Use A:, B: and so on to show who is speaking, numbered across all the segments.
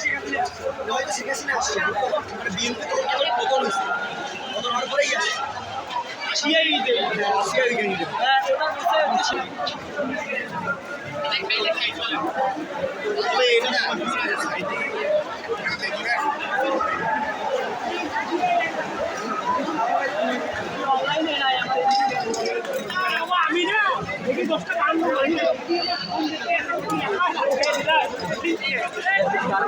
A: এটা হচ্ছে
B: তবে এটা না
A: আমি না দেখি দশটা গান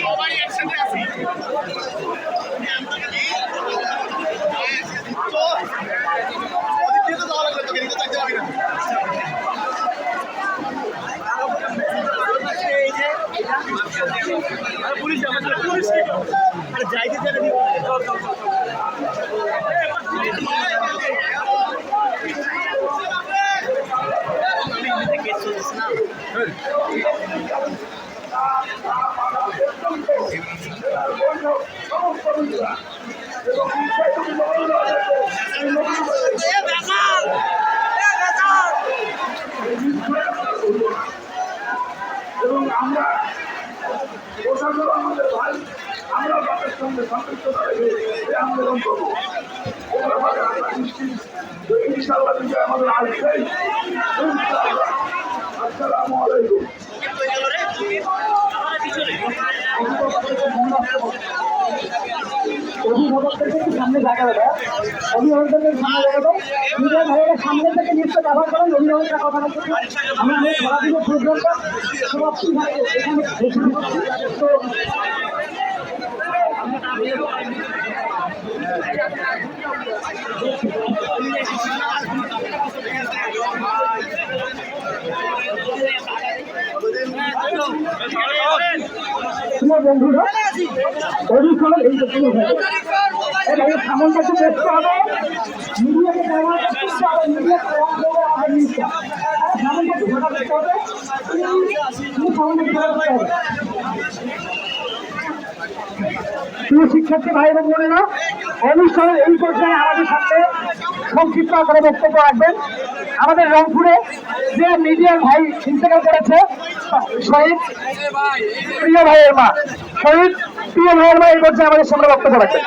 B: সবাই একসাথে আছি তো ওদিক দিয়ে তো যাওয়া লাগবে তোকে এদিকে থাকতে পারবি না
A: পুলিশ আমাদের পুলিশ আরে যাইতে যাবে চল চল চল
C: এবং প্রশাসন আমাদের ভাই আমরা তাদের সঙ্গে সন্তুষ্টতা রেখে এই আন্দোলন করব এ ব্যাপারে আমরা নিশ্চিত যে ইনশাআল্লাহ বিজয় আমাদের আসবেই আসসালামু আলাইকুম
D: দেবে অভিভাবকদেরকে সামনে দাও নিজের ভাইয়েরা করেন অভিভাবকরা কথা তো বন্ধুরা একটু দেখতে হবে। মিডিয়াকে ব্যবহার করতে হবে মিডিয়াকে ব্যবহার করে আমাদের নিচ্ছে হবে। সামনে হবে। প্রিয় শিক্ষার্থী, ভাই এবং বোনেরা, অনুষ্ঠানের এই পর্যায়ে আমাদের সাথে সংক্ষিপ্ত আকারে বক্তব্য রাখবেন। আমাদের রংপুরে যে মিডিয়ার ভাই ইন্তেকাল করেছে, শহীদ প্রিয় ভাইয়ের মা, শহীদ প্রিয় ভাইয়ের মা এই পর্যায়ে আমাদের সামনে বক্তব্য রাখবেন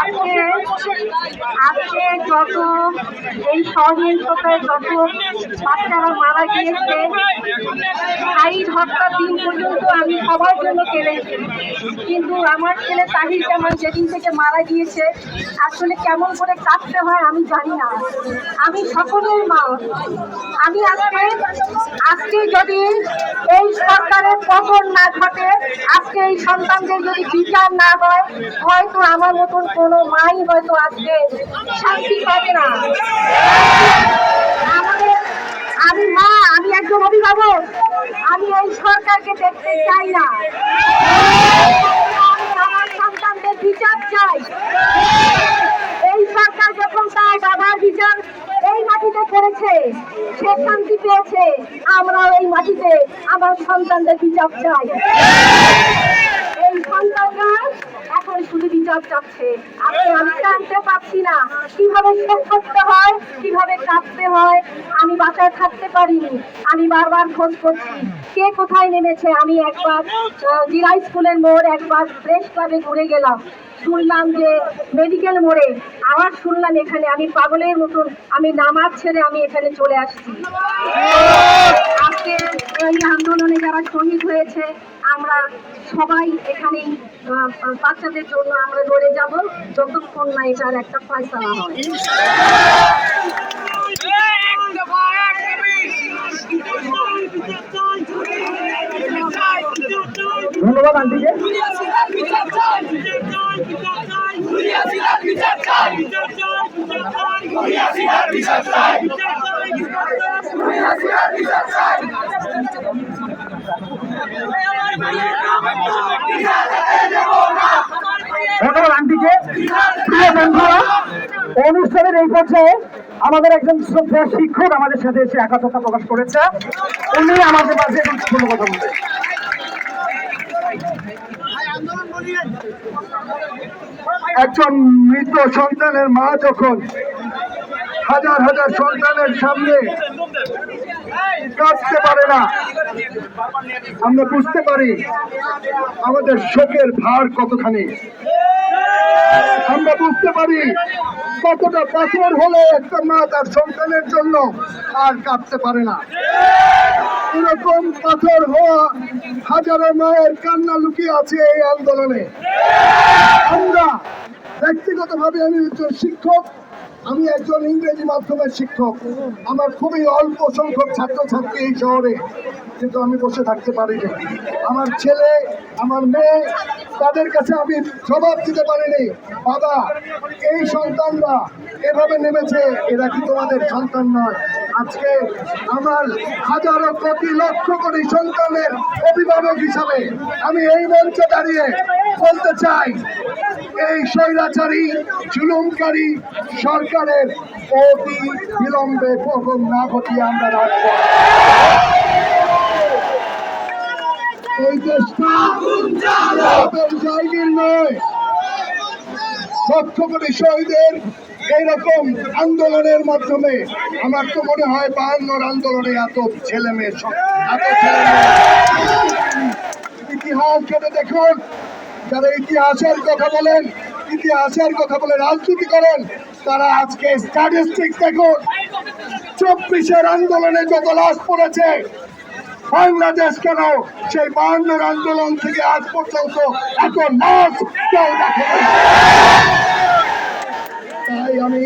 E: আজকে আজকে যত এই সহিংসতায় যত বাচ্চারা মারা গিয়েছে। দিন পর্যন্ত আমি সবার জন্য কিন্তু আমার ছেলে থেকে মারা গিয়েছে, আসলে কেমন করে কাটতে হয় আমি জানি না। আমি সকলের মা। আমি আজকে আজকে যদি এই সরকারের পতন না ঘটে, আজকে এই সন্তানদের যদি বিচার না হয়, হয়তো আমার মতন কোনো মাই হয়তো আজকে শান্তি পাবে না। আমি মা, আমি একজন অভিভাবক। আমি এই সরকারকে দেখতে চাই না। আমি আমার সন্তানদের বিচার চাই। এই সরকার যখন তার বাবার বিচার এই মাটিতে করেছে, সে শান্তি পেয়েছে। আমরাও এই মাটিতে আমার সন্তানদের বিচার চাই। এই সন্তানরা শুধু বিচার চাচ্ছে আমি জানতে পারছি না। কীভাবে শোক করতে হয়? কীভাবে কাঁদতে হয়? আমি বাসায় থাকতে পারিনি। আমি বারবার খোঁজ করছি। কে কোথায় নেমেছে? আমি একবার জিরা স্কুলের মোড় একবার প্রেস ক্লাবে ঘুরে গেলাম। শুনলাম যে মেডিকেল মোড়ে, আবার শুনলাম এখানে। আমি পাগলের মতন, আমি নামাজ ছেড়ে আমি এখানে চলে আসছি। আজকে এই আন্দোলনে যারা শহীদ হয়েছে আমরা সবাই এখানেই বাচ্চাদের জন্য আমরা লড়ে যাব যতক্ষণ না এটার একটা ফয়সালা হয়।
D: ধন্যবাদ আন্টিকে
A: বিচার
D: অনুষ্ঠানের এই পর্যায়ে আমাদের একজন শ্রদ্ধেয় শিক্ষক আমাদের সাথে এসে একাত্মতা প্রকাশ করেছে। উনি আমাদের মাঝে কোনো কথা বলবেন।
C: একজন মৃত সন্তানের মা যখন হাজার হাজার সন্তানের সামনে কাঁদতে পারে না। আমরা বুঝতে পারি আমাদের শোকের ভার কতখানি। আমরা বুঝতে পারি কতটা পাথর হলে একটা মা তার সন্তানের জন্য আর কাঁদতে পারে না। এরকম পাথর হওয়া হাজারো মায়ের কান্না লুকিয়ে আছে এই আন্দোলনে। আমরা ব্যক্তিগতভাবে আমি একজন শিক্ষক আমি একজন ইংরেজি মাধ্যমের শিক্ষক। আমার খুবই অল্প সংখ্যক ছাত্রছাত্রী এই শহরে, কিন্তু আমি বসে থাকতে পারি না। আমার ছেলে, আমার মেয়ে, তাদের কাছে আমি জবাব দিতে পারিনি বাবা, এই সন্তানরা এভাবে নেমেছে, এরা কি তোমাদের সন্তান নয়? আজকে আমার হাজারো কোটি, লক্ষ কোটি সন্তানের অভিভাবক হিসাবে আমি এই মঞ্চে দাঁড়িয়ে বলতে চাই, এই স্বৈরাচারী, জুলুমকারী সরকারের অতি বিলম্বে পতন না ঘটিয়ে আমরা রাখব। এই দেশটা জায়গির লক্ষ কোটি শহীদের এইরকম আন্দোলনের মাধ্যমে আমার তো মনে হয় বায়ান্নর আন্দোলনে এত ছেলে মেয়ে ইতিহাস কেটে দেখুন। যারা ইতিহাসের কথা বলেন, ইতিহাসের কথা বলে রাজনীতি করেন তারা আজকে স্ট্যাটিস্টিক্স দেখুন। চব্বিশের আন্দোলনে যত লাশ পড়েছে, বাংলাদেশ কেন সেই বায়ান্নর আন্দোলন থেকে আজ পর্যন্ত এত লাশ কেউ দেখে তাই আমি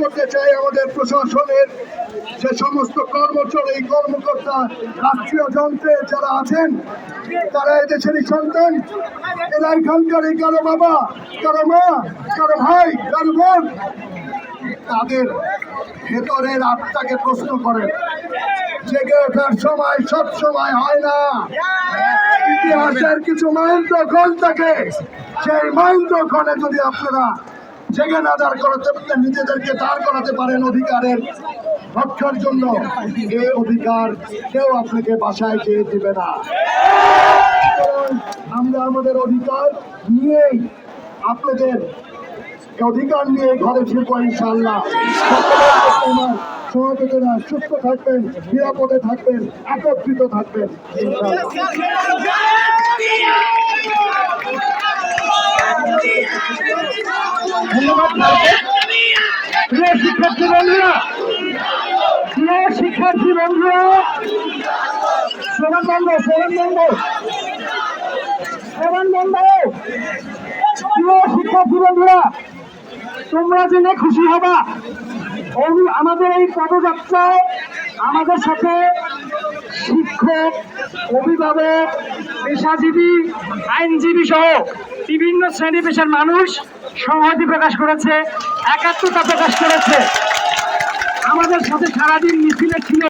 C: করতে চাই আমাদের প্রশাসনের যে সমস্ত কর্মচারী, কর্মকর্তা, রাষ্ট্রীয় যন্ত্রে যারা আছেন, তারা এদেশেরই সন্তান। এরা এখানকারই কারও বাবা, কারও মা, কারও ভাই, কারও বোন। তাদের ভেতরের আত্মাকে প্রশ্ন করেন। জেগে ওঠার সময় সব সময় হয় না। ইতিহাসের কিছু মাইন্দ্রক্ষণ থাকে। সেই মাইন্দ্রক্ষণে যদি আপনারা জেগে না দাঁড় করাতে নিজেদেরকে দাঁড় করাতে পারেন অধিকারের রক্ষার জন্য। এই অধিকার কেউ আপনাকে বাসায় যেয়ে দিবে না। আমরা আমাদের অধিকার নিয়েই আপনাদের অধিকার নিয়ে ঘরে ফিরবো ইনশাল্লাহ সহযোগিতা সুস্থ থাকবেন, নিরাপদে থাকবেন, একত্রিত থাকবেন ইনশাল্লাহ
D: প্রিয় শিক্ষার্থী বন্ধুরা, প্রিয় শিক্ষার্থী বন্ধুরা সোমান বন্ধ বন্ধ প্রিয় শিক্ষার্থী বন্ধুরা, তোমরা জেনে খুশি হবা আমাদের এই পদযাত্রায় আমাদের সাথে শিক্ষক, অভিভাবক, পেশাজীবী, আইনজীবী সহ বিভিন্ন শ্রেণি পেশার মানুষ সংহতি প্রকাশ করেছে, একাত্মতা প্রকাশ করেছে। আমাদের সাথে সারাদিন মিছিলে ছিল